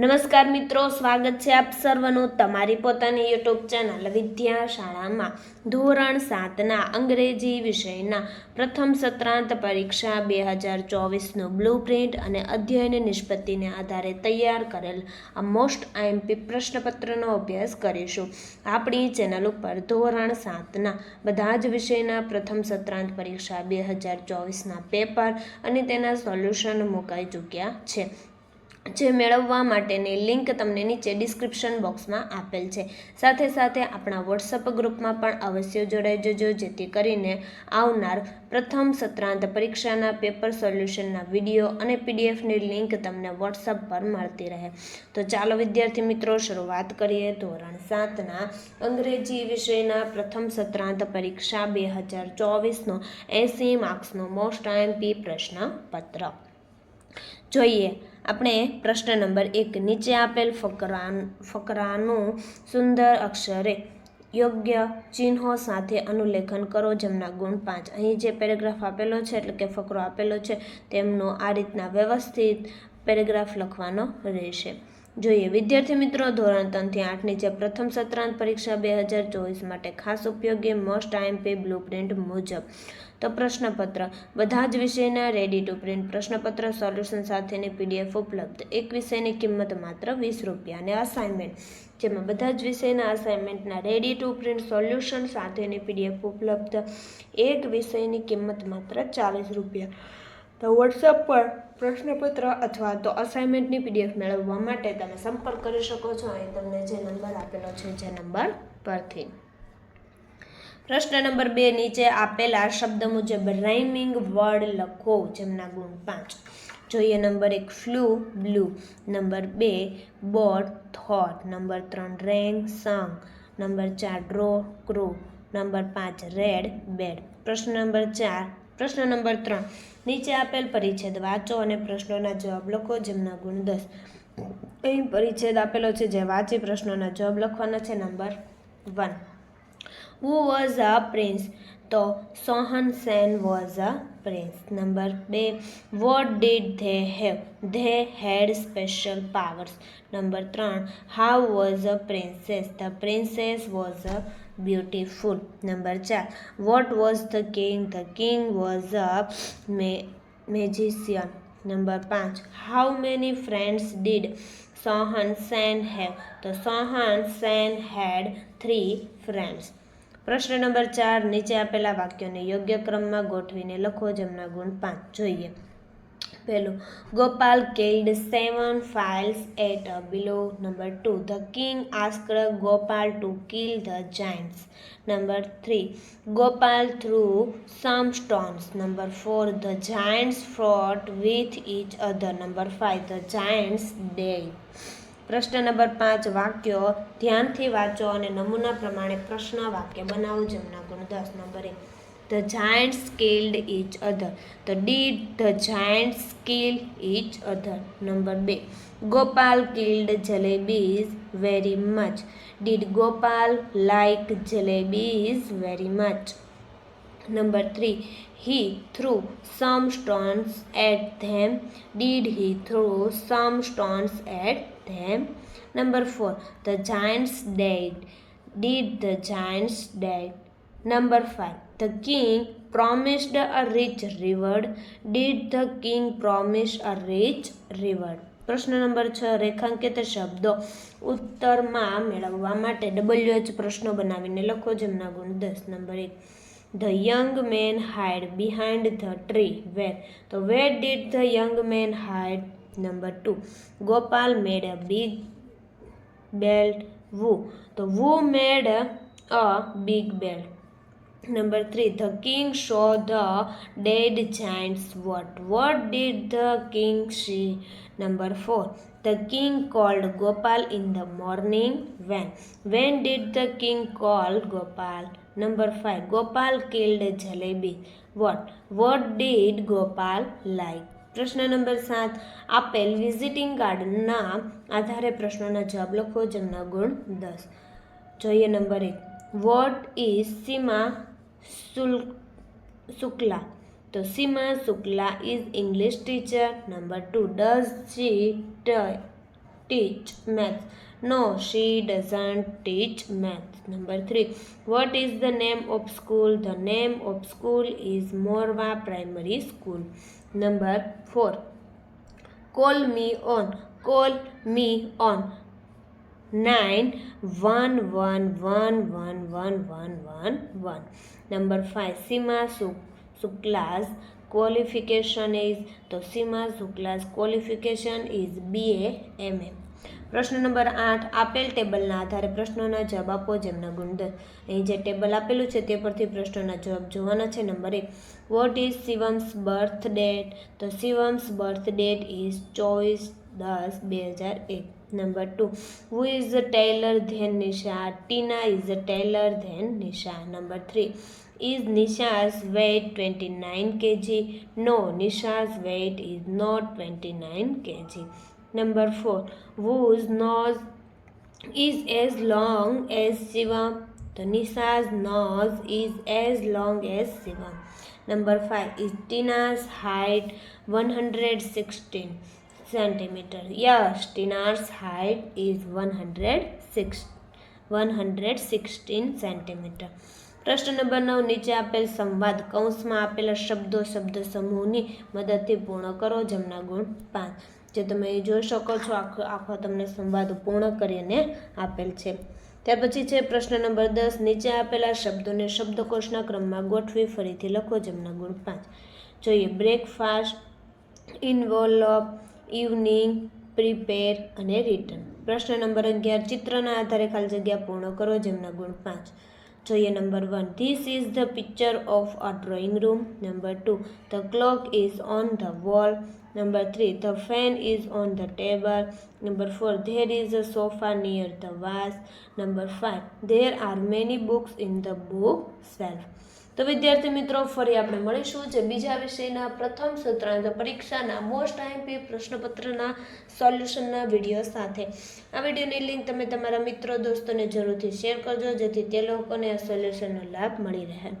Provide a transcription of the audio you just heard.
નમસ્કાર મિત્રો, સ્વાગત છે આપ સર્વનું તમારી પોતાની યુટ્યુબ ચેનલ વિદ્યા શાળામાં ધોરણ સાતના અંગ્રેજી વિષયના પ્રથમ સત્રાંત પરીક્ષા બે હજાર ચોવીસનું બ્લુ પ્રિન્ટ અને અધ્યયન નિષ્પત્તિને આધારે તૈયાર કરેલ આ મોસ્ટ આઈએમપી પ્રશ્નપત્રનો અભ્યાસ કરીશું. આપણી ચેનલ ઉપર ધોરણ સાતના બધા જ વિષયના પ્રથમ સત્રાંત પરીક્ષા બે હજાર ચોવીસના પેપર અને તેના સોલ્યુશન મુકાઈ ચૂક્યા છે. જે મેળવવા માટેની લિંક તમને નીચે ડિસ્ક્રિપ્શન બોક્સમાં આપેલ છે. સાથે સાથે આપણા વોટ્સઅપ ગ્રુપમાં પણ અવશ્ય જોડાઈ જજો, જેથી કરીને આવનાર પ્રથમ સત્રાંત પરીક્ષાના પેપર સોલ્યુશનના વીડિયો અને પીડીએફની લિંક તમને વોટ્સઅપ પર મળતી રહે. તો ચાલો વિદ્યાર્થી મિત્રો, શરૂઆત કરીએ ધોરણ સાતના અંગ્રેજી વિષયના પ્રથમ સત્રાંત પરીક્ષા બે હજાર ચોવીસનો એંસી માર્ક્સનો મોસ્ટ આઈએમપી પ્રશ્નપત્ર. જોઈએ. આપણે પ્રશ્ન નંબર એક, નીચે આપેલ ફકરા ફકરાનું સુંદર અક્ષરે યોગ્ય ચિહ્નો સાથે અનુલેખન કરો જેમના ગુણ પાંચ. અહીં જે પેરેગ્રાફ આપેલો છે, એટલે કે ફકરો આપેલો છે, તેમનો આ રીતના વ્યવસ્થિત પેરેગ્રાફ લખવાનો રહેશે. જોઈએ, વિદ્યાર્થી મિત્રો, ધોરણ ત્રણથી આઠની જે પ્રથમ સત્રાંત પરીક્ષા બે હજાર ચોવીસ માટે ખાસ ઉપયોગી મોસ્ટ આઈએમપી બ્લુ પ્રિન્ટ મુજબ. તો પ્રશ્નપત્ર. બધા જ વિષયના રેડી ટુ પ્રિન્ટ પ્રશ્નપત્ર સોલ્યુશન સાથેની પીડીએફ ઉપલબ્ધ. એક વિષયની કિંમત માત્ર વીસ રૂપિયા અને અસાઇનમેન્ટ જેમાં બધા જ વિષયના અસાઇનમેન્ટના રેડી ટુ પ્રિન્ટ સોલ્યુશન સાથેની પીડીએફ ઉપલબ્ધ. એક વિષયની કિંમત માત્ર ચાલીસ રૂપિયા. તો વોટ્સઅપ પર પ્રશ્નપત્ર અથવા તો અસાઇનમેન્ટની પીડીએફ મેળવવા માટે તમે સંપર્ક કરી શકો છો. અહીં તમને જે નંબર આપેલો છે જે નંબર પરથી. પ્રશ્ન નંબર બે નીચે આપેલા શબ્દ મુજબ રાઇમિંગ વર્ડ લખો જેમના ગુણ પાંચ. જોઈએ નંબર એક ફ્લુ બ્લુ નંબર બે બોટ થોટ નંબર ત્રણ રેંગ સંગ નંબર ચાર ડ્રો ક્રો નંબર પાંચ રેડ બેડ પ્રશ્ન નંબર ચાર પ્રશ્ન નંબર ત્રણ. નીચે આપેલ પરિચ્છેદ વાંચો અને પ્રશ્નોના જવાબ લખો જેમના ગુણ દસ. અહીં પરિચ્છેદ આપેલો છે, જે વાંચી પ્રશ્નોના જવાબ લખવાના છે, number one. Who was a prince? તો Sohan Sen was a prince number બે what did they have they had special powers number ત્રણ how was a princess the princess was a beautiful number ચાર what was the king the king was a ma magician number પાંચ how many friends did Sohan Sen have તો Sohan Sen had three friends પ્રશ્ન number ચાર, નીચે આપેલા વાક્યોને યોગ્ય ક્રમમાં ગોઠવીને લખો જેમના ગુણ પાંચ જોઈએ. પહેલું. Gopal killed seven files at below number two. The king asked Gopal to kill the giants number three. Gopal threw some stones number four. The giants fought with each other number five. The giants day. પ્રશ્ન number પાંચ, વાક્યો ધ્યાનથી વાંચો અને નમૂના પ્રમાણે પ્રશ્ન વાક્ય બનાવો જેમના ગુણ દસ. નંબર એક. The giants killed each other. The did the giants kill each other? Number B. Gopal killed jalebis very much. Did Gopal like jalebis very much? Number 3. He threw some stones at them. Did he throw some stones at them? Number 4. The giants died. Did the giants die? Number 5 the king promised a rich reward did the king promise a rich reward પ્રશ્ન number છ રેખાંકિત શબ્દો ઉત્તરમાં મેળવવા માટે W H પ્રશ્નો બનાવીને લખો જેમના ગુણ દસ નંબર એક young man hid behind the tree. Where? So where did the young man hide? Number two. Gopal made a big belt. Who? So who made a, a big belt? Number three. The king saw the dead giants. What? What did the king see? Number four. The king called Gopal in the morning. When? When did the king call Gopal? Number 5. Gopal killed jalebi. What? What did Gopal like? પ્રશ્ન number સાત આપેલ visiting કાર્ડના આધારે પ્રશ્નોના જવાબ લખો જેમના ગુણ દસ જોઈએ નંબર એક what is Sima Sukla? So Sima Sukla is English teacher. Number two, does she teach math? No, she doesn't teach math. Number three, what is the name of school? The name of school is Morva Primary School. Number four, call me on. Call me on. Nine one one one one one one one one number five Seema Shukla's qualification is તો Seema Shukla's qualification is BA MA પ્રશ્ન number આઠ, આપેલ ટેબલના આધારે પ્રશ્નોના જવાબ આપો જેમના ગુણ અહીં જે ટેબલ આપેલું છે તે પરથી પ્રશ્નોના જવાબ જોવાના છે. નંબર એક what is Shivam's birth date તો શિવમ્સ બર્થ ડેટ ઇઝ ચોવીસ દસ બે હજાર એક. Number 2. Who is the tailor than Nisha? Tina is the tailor than Nisha. Number 3. Is Nisha's weight 29 kg? No, Nisha's weight is not 29 kg. Number 4. Whose nose is as long as Shiva? So Nisha's nose is as long as Shiva. Number 5. Is Tina's height 116? Centimeter? Yes, Tina's height is 106 116 centimeter. પ્રશ્ન number નવ નીચે આપેલ સંવાદ કૌંસમાં આપેલા શબ્દો શબ્દ સમૂહની મદદથી પૂર્ણ કરો જેમના ગુણ પાંચ જે તમે એ જોઈ શકો છો આખો આખો તમને સંવાદ પૂર્ણ કરીને આપેલ છે ત્યાર પછી છે પ્રશ્ન નંબર દસ નીચે આપેલા શબ્દોને શબ્દકોશના ક્રમમાં ગોઠવી ફરીથી લખો જેમના ગુણ પાંચ જોઈએ બ્રેકફાસ્ટ ઇન્વોલ્વ ઇવનિંગ પ્રિપેર અને રિટર્ન પ્રશ્ન નંબર અગિયાર, ચિત્રના આધારે ખાલી જગ્યા પૂર્ણ કરો, જેમના ગુણ પાંચ. જોઈએ number one this is the picture of a drawing room number two the clock is on the wall number three the fan is on the table number four there is a sofa near the vase number five there are many books in the book shelf તો વિદ્યાર્થી મિત્રો, ફરી આપણે મળીશું જે બીજા વિષયના પ્રથમ સત્રાંત પરીક્ષાના મોસ્ટ આઈએમપી પ્રશ્નપત્રના સોલ્યુશનના વીડિયો સાથે. આ વિડીયોની લિંક તમે તમારા મિત્રો, દોસ્તોને જરૂરથી શેર કરજો, જેથી તે લોકોને આ સોલ્યુશનનો લાભ મળી રહે.